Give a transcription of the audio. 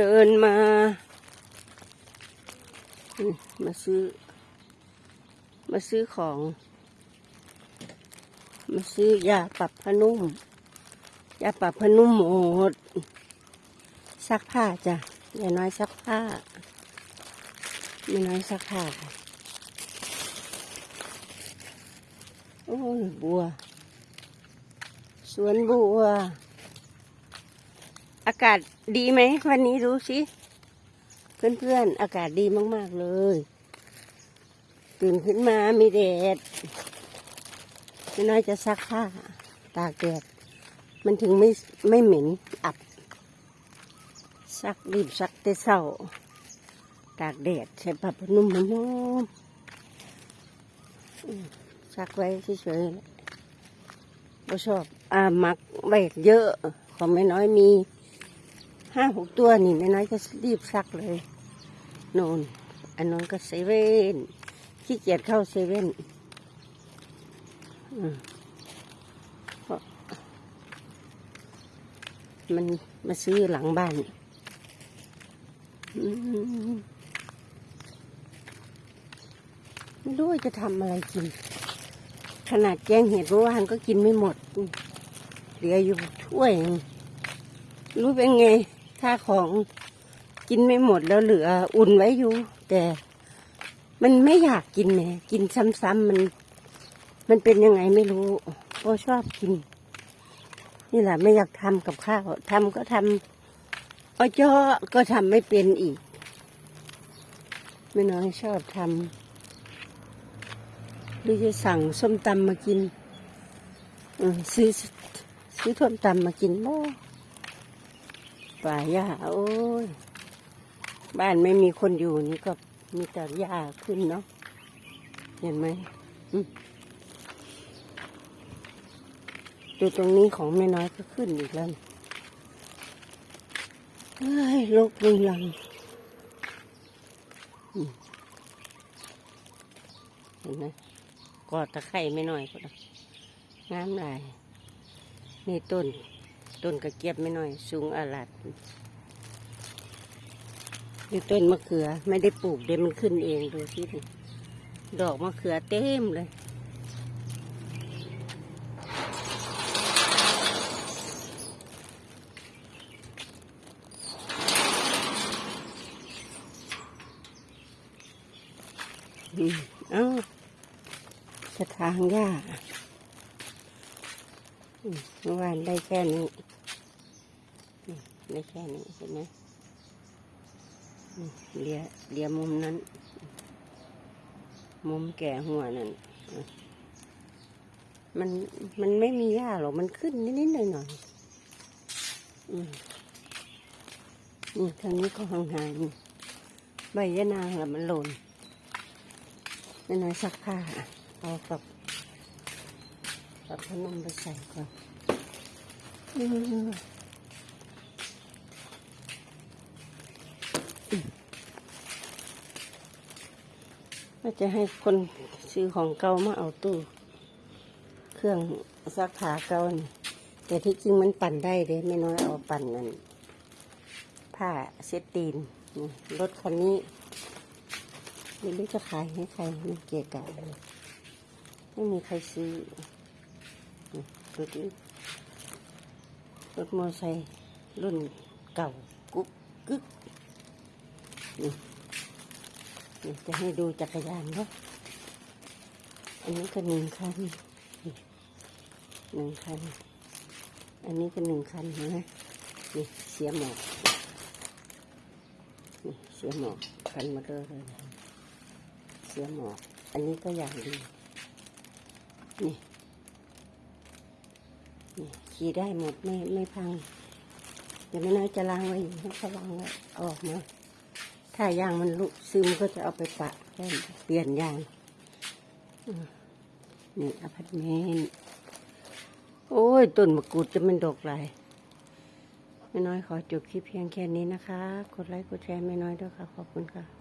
เดินมา มาซื้อ มาซื้อของ มาซื้อยาปรับผ้านุ่ม ยาปรับผ้านุ่มหมด ซักผ้าจ้ะยาน้อยซักผ้ายาน้อยซักผ้า โอ้ยบัว สวนบัว อากาศดีไหมวันนี้ดูสิ เพื่อนๆ อากาศดีมากๆเลย ตื่นขึ้นมามีแดดไม่น้อยจะซักผ้า ตากแดด มันถึงไม่ไม่เหม็นอับ ซักรีบซักแต่เศร้า ตากแดดใช้ผ้านุ่มนุ่มซักไว้เฉยๆไม่ชอบอ่ามักไว้เยอะ ของไม่น้อยมี ห้าหกตัวนี่ไม่น้อยก็รีบซักเลยโนนอันนั้นก็เซเว่นขี้เกียจเข้าเซเว่นมันมาซื้อหลังบ้านอืมไม่รู้ว่าจะทำอะไรกิน ขนาดแกงเห็ดเมื่อวานก็กินไม่หมด เหลืออยู่ถ้วย รู้เป็นไง ถ้าของกินไม่หมดแล้วเหลืออุ่นไว้อยู่ แต่มันไม่อยากกินแหมกินซ้ำๆมัน มันเป็นยังไงไม่รู้เพราะชอบกิน นี่แหละไม่อยากทำกับข้าวทำก็ทำอ้อจ้อก็ทำไม่เป็นอีก ไม่น้อยชอบทำหรือจะสั่งส้มตำมากินซื้อซื้อส้มตำมากินบ่ ป่าหญ้าโอ้ย บ้านไม่มีคนอยู่นี่ก็มีแต่หญ้าขึ้นเนาะเห็นไหมอืมดูตรงนี้ของแม่น้อยก็ขึ้นอีกแล้วเฮ้ยลกลุงลังเห็นไหมกอดตะไคร่ไม่น้อยก็ได้งามหลายนี่ต้น ต้นกระเกียบไม่น้อย สูงอาลัดนี่ต้นมะเขือไม่ได้ปลูกเดี๋ยวมันขึ้นเองดูสิดิดอกมะเขือเต็มเลยอืมเอ้าสถางหญ้า เมื่อวานได้แค่นี้อืมได้แค่นี้เห็นไหมเลียเลียมุมนั้น มุมแก่หัวนั่นมันมันไม่มีหญ้าหรอก มันขึ้นนิดๆหน่อยๆอืมนี่ทางนี้ก็ห่างๆนี่ใบยะนางละมันหล่นไม่น้อยซักผ้าอะเอากับ กับขนมไปใส่ก่อนอืมก็จะให้คนซื้อของเก่ามาเอาตู้ เครื่องซักผ้าเก่านี่แต่ที่จริงมันปั่นได้เลยไม่น้อยเอาปั่นนั่นผ้าเช็ดตีนนี่รถคันนี้ไม่รู้จะขายให้ใครมันเกะกะไม่มีใครซื้อ รถรถมอไซค์รุ่นเก่ากุ๊กกึกนี่นี่จะให้ดูจักรยานเนาะอันนี้ก็หนึ่งคันหนึ่งคัน อันนี้ก็หนึ่งคันเห็นไหมนี่เสียหมอกนี่เสียหมอกคันมาเตอร์เลยเสียหมอก อันนี้ก็อย่างดีนี่นี่ ขี่ได้หมดไม่ไม่พังเดี๋ยวไม่น้อยจะล้างไว้อยู่ให้เขาล้างไว้เอออกมาถ้ายางมันลุซึมก็จะเอาไปปะเปลี่ยนยางนี่อพาร์ตเมนต์โอ้ยต้นมะกรูดจะมันดกหลายไม่น้อยขอจบคลิปเพียงแค่นี้นะคะ กดไลค์กดแชร์ไม่น้อยด้วยค่ะ ขอบคุณค่ะ